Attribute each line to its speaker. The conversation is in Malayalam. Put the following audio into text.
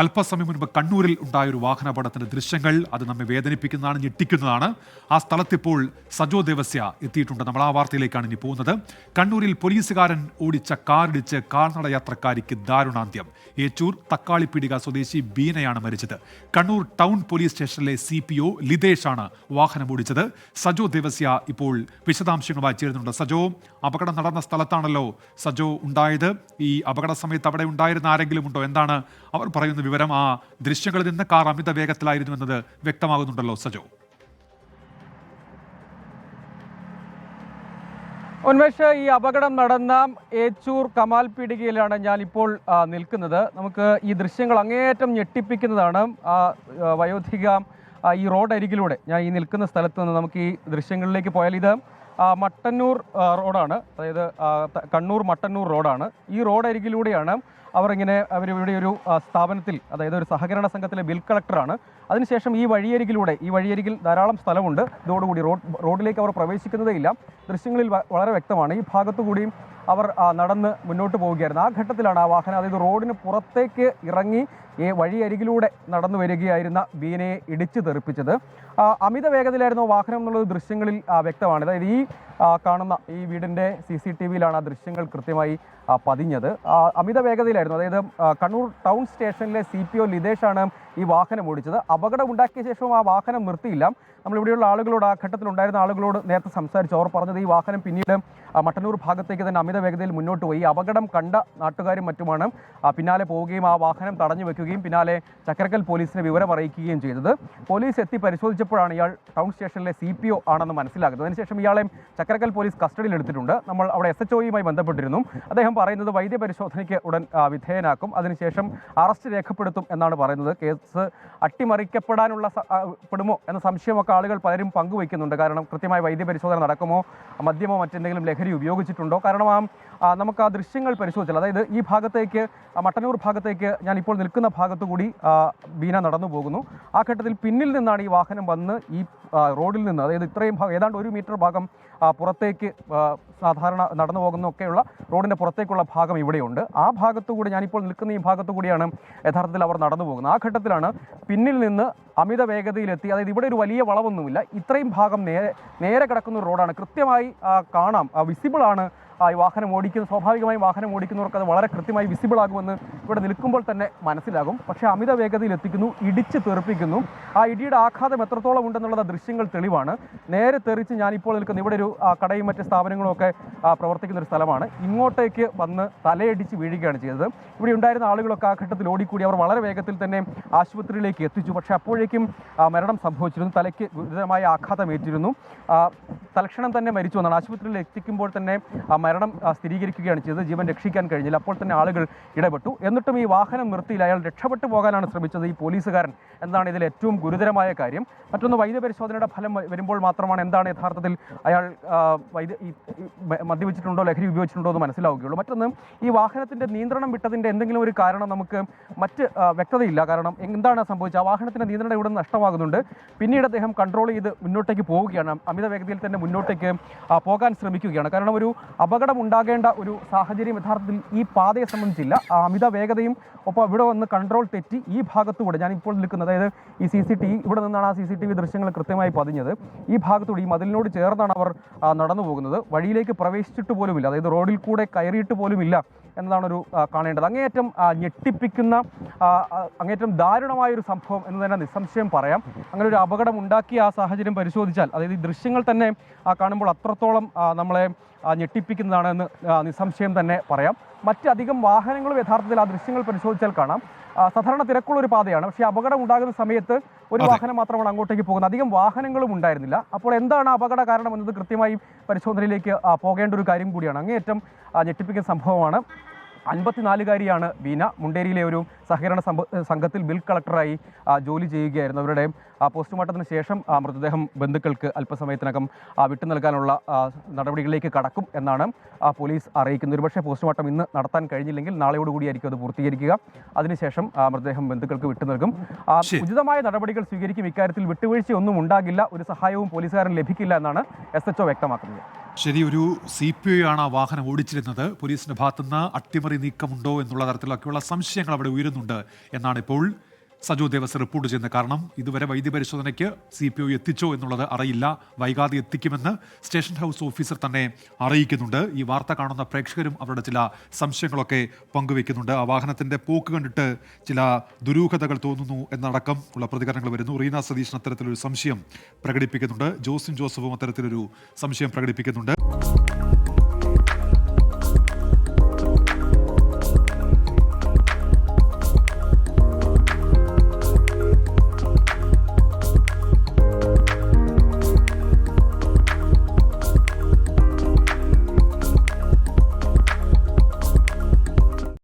Speaker 1: അല്പസമയം മുൻപ് കണ്ണൂരിൽ ഉണ്ടായ ഒരു വാഹനാപകടത്തിന്റെ ദൃശ്യങ്ങൾ അത് നമ്മെ വേദനിപ്പിക്കുന്നതാണ് ഞെട്ടിക്കുന്നതാണ്. ആ സ്ഥലത്തിപ്പോൾ സജോ ദേവസ്യ എത്തിയിട്ടുണ്ട്. നമ്മൾ ആ വാർത്തയിലേക്കാണ് ഇനി പോകുന്നത്. കണ്ണൂരിൽ പോലീസുകാരൻ ഓടിച്ച കാറിടിച്ച് കാൽനട യാത്രക്കാരിക്ക് ദാരുണാന്ത്യം. ഏച്ചൂർ തക്കാളിപ്പീടിക സ്വദേശി ബീനയാണ് മരിച്ചത്. കണ്ണൂർ ടൗൺ പോലീസ് സ്റ്റേഷനിലെ സി പി ഒ ലിതേഷാണ് വാഹനം ഓടിച്ചത്. സജോ ദേവസ്യ ഇപ്പോൾ വിശദാംശങ്ങളുമായി ചേരുന്നുണ്ട്. സജോ അപകടം നടന്ന സ്ഥലത്താണല്ലോ സജോ ഉണ്ടായത്. ഈ അപകട സമയത്ത് അവിടെ ഉണ്ടായിരുന്ന ആരെങ്കിലും ഉണ്ടോ? എന്താണ് അവർ പറയുന്ന വിവരം ആ ദൃശ്യങ്ങളിൽ നിന്ന് കാർ അമിത വേഗത്തിലായിരുന്നു എന്നത് വ്യക്തമാകുന്നുണ്ടല്ലോ സജോ.
Speaker 2: ഉന്മേഷ് ഈ അപകടം നടന്ന ഏച്ചൂർ കമാൽ പീടികയിലാണ് ഞാൻ ഇപ്പോൾ നിൽക്കുന്നത്. നമുക്ക് ഈ ദൃശ്യങ്ങൾ അങ്ങേയറ്റം ഞെട്ടിപ്പിക്കുന്നതാണ്. ആ, വയോധിക ഈ റോഡ് അരികിലൂടെ ഞാൻ ഈ നിൽക്കുന്ന സ്ഥലത്ത് നിന്ന് നമുക്ക് ഈ ദൃശ്യങ്ങളിലേക്ക് പോയാൽ ഇത് മട്ടന്നൂർ റോഡാണ്. അതായത് കണ്ണൂർ മട്ടന്നൂർ റോഡാണ്. ഈ റോഡ് അരികിലൂടെയാണ് അവർ ഇങ്ങനെ അവർ ഇവിടെ ഒരു സ്ഥാപനത്തിൽ അതായത് ഒരു സഹകരണ സംഘത്തിലെ ബിൽ കളക്ടറാണ്. അതിനുശേഷം ഈ വഴിയരികിലൂടെ ഈ വഴിയരികിൽ ധാരാളം സ്ഥലമുണ്ട്. ഇതോടുകൂടി റോഡ് റോഡിലേക്ക് അവർ പ്രവേശിക്കുന്നതേ ഇല്ല ദൃശ്യങ്ങളിൽ വളരെ വ്യക്തമാണ്. ഈ ഭാഗത്തുകൂടിയും അവർ നടന്ന് മുന്നോട്ട് പോവുകയായിരുന്നു. ആ ഘട്ടത്തിലാണ് ആ വാഹനം അതായത് റോഡിന് പുറത്തേക്ക് ഇറങ്ങി ഈ വഴിയരികിലൂടെ നടന്നു വരികയായിരുന്ന ബീനയെ ഇടിച്ചു തെറിപ്പിച്ചത്. അമിത വേഗതയിലായിരുന്നു വാഹനം എന്നുള്ളത് ദൃശ്യങ്ങളിൽ വ്യക്തമാണ്. അതായത് ഈ കാണുന്ന ഈ വീടിന്റെ സി സി ടി വിയിലാണ് ആ ദൃശ്യങ്ങൾ കൃത്യമായി പതിഞ്ഞത്. അമിത വേഗതയിലായിരുന്നു അതായത് കണ്ണൂർ ടൗൺ സ്റ്റേഷനിലെ സി പി ഒ ലിതേഷാണ് ഈ വാഹനം ഓടിച്ചത്. അപകടം ഉണ്ടാക്കിയ ശേഷവും ആ വാഹനം നിർത്തിയില്ല. നമ്മളിവിടെയുള്ള ആളുകളോട് ആ ഘട്ടത്തിലുണ്ടായിരുന്ന ആളുകളോട് നേരത്തെ സംസാരിച്ചു. അവർ പറഞ്ഞത് ഈ വാഹനം പിന്നീട് മട്ടന്നൂർ ഭാഗത്തേക്ക് തന്നെ അമിത വേഗതയിൽ മുന്നോട്ട് പോയി. അപകടം കണ്ട നാട്ടുകാരും മറ്റുമാണ് പിന്നാലെ പോവുകയും ആ വാഹനം തടഞ്ഞു വെക്കുകയും പിന്നാലെ ചക്കരക്കൽ പോലീസിനെ വിവരം അറിയിക്കുകയും ചെയ്തത്. പോലീസ് എത്തി പരിശോധിച്ചപ്പോഴാണ് ഇയാൾ ടൗൺ സ്റ്റേഷനിലെ സി പി ഒ ആണെന്ന് മനസ്സിലാക്കുന്നത് അതിനുശേഷം ഇയാളെ ചക്കരക്കൽ പോലീസ് കസ്റ്റഡിയിൽ എടുത്തിട്ടുണ്ട്. നമ്മൾ അവിടെ എസ് എച്ച് ഒയുമായി ബന്ധപ്പെട്ടിരുന്നു. അദ്ദേഹം പറയുന്നത് വൈദ്യ പരിശോധനയ്ക്ക് ഉടൻ വിധേയനാക്കും. അതിനുശേഷം അറസ്റ്റ് രേഖപ്പെടുത്തും എന്നാണ് പറയുന്നത്. കേസ് അട്ടിമറിക്കപ്പെടാനുള്ള പെടുമോ എന്ന സംശയമൊക്കെ ആളുകൾ പലരും പങ്കുവയ്ക്കുന്നുണ്ട്. കാരണം കൃത്യമായ വൈദ്യപരിശോധന നടക്കുമോ മദ്യമോ മറ്റെന്തെങ്കിലും ലഹരി ഉപയോഗിച്ചിട്ടുണ്ടോ? കാരണം ആ നമുക്ക് ആ ദൃശ്യങ്ങൾ പരിശോധിച്ചാൽ അതായത് ഈ ഭാഗത്തേക്ക് മട്ടന്നൂർ ഭാഗത്തേക്ക് ഞാൻ ഇപ്പോൾ നിൽക്കുന്ന ഭാഗത്തു കൂടി ആ, ബീന നടന്നു പോകുന്നു. ആ ഘട്ടത്തിൽ പിന്നിൽ നിന്നാണ് ഈ വാഹനം വന്ന് ഈ റോഡിൽ നിന്ന് അതായത് ഇത്രയും ഭാഗം ഏതാണ്ട് ഒരു മീറ്റർ ഭാഗം പുറത്തേക്ക് സാധാരണ നടന്നു പോകുന്നൊക്കെയുള്ള റോഡിന്റെ പുറത്തേക്കുള്ള ഭാഗം ഇവിടെയുണ്ട്. ആ ഭാഗത്തുകൂടി ഞാനിപ്പോൾ നിൽക്കുന്ന ഈ ഭാഗത്തുകൂടിയാണ് യഥാർത്ഥത്തിൽ അവർ നടന്നു പോകുന്നത്. ആ ഘട്ടത്തിലാണ് പിന്നിൽ നിന്ന് അമിത വേഗതയിലെത്തി അതായത് ഇവിടെ ഒരു വലിയ വളവൊന്നുമില്ല. ഇത്രയും ഭാഗം നേരെ നേരെ കിടക്കുന്ന ഒരു റോഡാണ്. കൃത്യമായി കാണാം. ആ, ഈ വാഹനം ഓടിക്കുന്ന സ്വാഭാവികമായും വാഹനം ഓടിക്കുന്നവർക്ക് അത് വളരെ കൃത്യമായി വിസിബിൾ ആകുമെന്ന് ഇവിടെ നിൽക്കുമ്പോൾ തന്നെ മനസ്സിലാകും. പക്ഷേ അമിത വേഗതയിൽ എത്തിക്കുന്നു ഇടിച്ച് തെറിപ്പിക്കുന്നു. ആ ഇടിയുടെ ആഘാതം എത്രത്തോളം ഉണ്ടെന്നുള്ളത് ദൃശ്യങ്ങൾ തെളിവാണ്. നേരെ തെറിച്ച് ഞാനിപ്പോൾ നിൽക്കുന്ന ഇവിടെ ഒരു കടയും മറ്റ് സ്ഥാപനങ്ങളും ഒക്കെ പ്രവർത്തിക്കുന്ന ഒരു സ്ഥലമാണ്. ഇങ്ങോട്ടേക്ക് വന്ന് തലയടിച്ച് വീഴുകയാണ് ചെയ്തത്. ഇവിടെ ഉണ്ടായിരുന്ന ആളുകളൊക്കെ ആ ഘട്ടത്തിൽ ഓടിക്കൂടി. അവർ വളരെ വേഗത്തിൽ തന്നെ ആശുപത്രിയിലേക്ക് എത്തിച്ചു. പക്ഷേ അപ്പോഴേക്കും ആ, മരണം സംഭവിച്ചിരുന്നു. തലയ്ക്ക് ഗുരുതരമായ ആഘാതമേറ്റിരുന്നു. തലക്ഷണം തന്നെ മരിച്ചു എന്നാണ്. ആശുപത്രിയിൽ എത്തിക്കുമ്പോൾ തന്നെ മരണം സ്ഥിരീകരിക്കുകയാണ് ചെയ്തത്. ജീവൻ രക്ഷിക്കാൻ കഴിഞ്ഞില്ല. അപ്പോൾ തന്നെ ആളുകൾ ഇടപെട്ടു. എന്നിട്ടും ഈ വാഹനം നിർത്തിയില്ല. അയാൾ രക്ഷപ്പെട്ടു പോകാനാണ് ശ്രമിച്ചത് ഈ പോലീസുകാരൻ എന്നാണ് ഇതിൽ ഏറ്റവും ഗുരുതരമായ കാര്യം. മറ്റൊന്ന് വൈദ്യപരിശോധനയുടെ ഫലം വരുമ്പോൾ മാത്രമാണ് എന്താണ് യഥാർത്ഥത്തിൽ അയാൾ വൈദ്യ മദ്യപിച്ചിട്ടുണ്ടോ ലഹരി ഉപയോഗിച്ചിട്ടുണ്ടോ എന്ന് മനസ്സിലാവുകയുള്ളൂ. മറ്റൊന്ന് ഈ വാഹനത്തിന്റെ നിയന്ത്രണം വിട്ടതിന്റെ എന്തെങ്കിലും ഒരു കാരണം നമുക്ക് മറ്റ് വ്യക്തതയില്ല. കാരണം എന്താണ് സംഭവിച്ചത്? ആ വാഹനത്തിന്റെ നിയന്ത്രണം ഇവിടെ നഷ്ടമാകുന്നുണ്ട്. പിന്നീട് അദ്ദേഹം കൺട്രോൾ ചെയ്ത് മുന്നോട്ടേക്ക് പോവുകയാണ്. അമിത വേഗതയിൽ തന്നെ മുന്നോട്ടേക്ക് പോകാൻ ശ്രമിക്കുകയാണ്. കാരണം ഒരു അപകടം ഉണ്ടാകേണ്ട ഒരു സാഹചര്യം യഥാർത്ഥത്തിൽ ഈ പാതയെ സംബന്ധിച്ചില്ല. അമിത വേഗതയും ഒപ്പം ഇവിടെ വന്ന് കൺട്രോൾ തെറ്റി ഈ ഭാഗത്തുകൂടെ ഞാൻ ഇപ്പോൾ നിൽക്കുന്നത് അതായത് ഈ സി സി ടി ഇവിടെ നിന്നാണ് ആ സി സി ടി വി ദൃശ്യങ്ങൾ കൃത്യമായി പതിഞ്ഞത്. ഈ ഭാഗത്തൂടെ ഈ മതിലിനോട് ചേർന്നാണ് അവർ നടന്നു പോകുന്നത് വഴിയിലേക്ക് പ്രവേശിച്ചിട്ട് പോലുമില്ല. അതായത് റോഡിൽ കൂടെ കയറിയിട്ട് പോലുമില്ല. എന്നതാണ് ഒരു കാണേണ്ടത്. അങ്ങേയറ്റം ഞെട്ടിപ്പിക്കുന്ന അങ്ങേയറ്റം ദാരുണമായ ഒരു സംഭവം എന്ന് തന്നെ നിസ്സംശയം പറയാം. അങ്ങനെ ഒരു അപകടം ഉണ്ടാക്കിയ ആ സാഹചര്യം പരിശോധിച്ചാൽ അതായത് ഈ ദൃശ്യങ്ങൾ തന്നെ കാണുമ്പോൾ അത്രത്തോളം നമ്മളെ ആ, ഞെട്ടിപ്പിക്കുന്നതാണെന്ന് ആ, നിസ്സംശയം തന്നെ പറയാം. മറ്റധികം വാഹനങ്ങളും യഥാർത്ഥത്തിൽ ആ ദൃശ്യങ്ങൾ പരിശോധിച്ചാൽ കാണാം. സാധാരണ തിരക്കുള്ള ഒരു പാതയാണ്. പക്ഷേ അപകടം ഉണ്ടാകുന്ന സമയത്ത് ഒരു വാഹനം മാത്രമാണ് അങ്ങോട്ടേക്ക് പോകുന്നത്. അധികം വാഹനങ്ങളും ഉണ്ടായിരുന്നില്ല. അപ്പോൾ എന്താണ് അപകട കാരണം എന്നത് കൃത്യമായി പരിശോധനയിലേക്ക് പോകേണ്ട ഒരു കാര്യം കൂടിയാണ്. അങ്ങേയറ്റം ഞെട്ടിപ്പിക്കുന്ന സംഭവമാണ്. അൻപത്തിനാലുകാരിയാണ് വീന മുണ്ടേരിയിലെ ഒരു സഹകരണ സംഘത്തിൽ ബിൽ കളക്ടറായി ജോലി ചെയ്യുകയായിരുന്നു അവരുടെ പോസ്റ്റ്മോർട്ടത്തിന് ശേഷം മൃതദേഹം ബന്ധുക്കൾക്ക് അല്പസമയത്തിനകം വിട്ടു നൽകാനുള്ള നടപടികളിലേക്ക് കടക്കും എന്നാണ് പോലീസ് അറിയിക്കുന്നത്. ഒരുപക്ഷെ പോസ്റ്റ്മോർട്ടം ഇന്ന് നടത്താൻ കഴിഞ്ഞില്ലെങ്കിൽ നാളെയോടുകൂടിയായിരിക്കും അത് പൂർത്തീകരിക്കുക. അതിനുശേഷം മൃതദേഹം ബന്ധുക്കൾക്ക് വിട്ടു നൽകും. ഉചിതമായ നടപടികൾ സ്വീകരിക്കും. ഇക്കാര്യത്തിൽ വിട്ടുവീഴ്ചയൊന്നും ഉണ്ടാകില്ല. ഒരു സഹായവും പോലീസുകാരൻ ലഭിക്കില്ല എന്നാണ് എസ് എച്ച് വ്യക്തമാക്കുന്നത്.
Speaker 1: ശരി ഒരു സി പി ഐ ആണ് ആ വാഹനം ഓടിച്ചിരുന്നത്. പോലീസിന്റെ ഭാഗത്തുനിന്ന് അട്ടിമറി നീക്കമുണ്ടോ എന്നുള്ള തരത്തിലൊക്കെയുള്ള സംശയങ്ങൾ അവിടെ ഉയരുന്നുണ്ട് എന്നാണ് ഇപ്പോൾ സജോ ദേവസ് റിപ്പോർട്ട് ചെയ്യുന്ന കാരണം ഇതുവരെ വൈദ്യപരിശോധനയ്ക്ക് സി പി ഒ എത്തിച്ചോ എന്നുള്ളത് അറിയില്ല. വൈകാതെ എത്തിക്കുമെന്ന് സ്റ്റേഷൻ ഹൗസ് ഓഫീസർ തന്നെ അറിയിക്കുന്നുണ്ട്. ഈ വാർത്ത കാണുന്ന പ്രേക്ഷകരും അവരുടെ ചില സംശയങ്ങളൊക്കെ പങ്കുവെക്കുന്നുണ്ട് ആ വാഹനത്തിന്റെ പോക്ക് കണ്ടിട്ട് ചില ദുരൂഹതകൾ തോന്നുന്നു എന്നടക്കം ഉള്ള പ്രതികരണങ്ങൾ വരുന്നു. റീന സതീശൻ അത്തരത്തിലൊരു സംശയം പ്രകടിപ്പിക്കുന്നുണ്ട്. ജോസിൻ ജോസഫും അത്തരത്തിലൊരു സംശയം പ്രകടിപ്പിക്കുന്നുണ്ട്.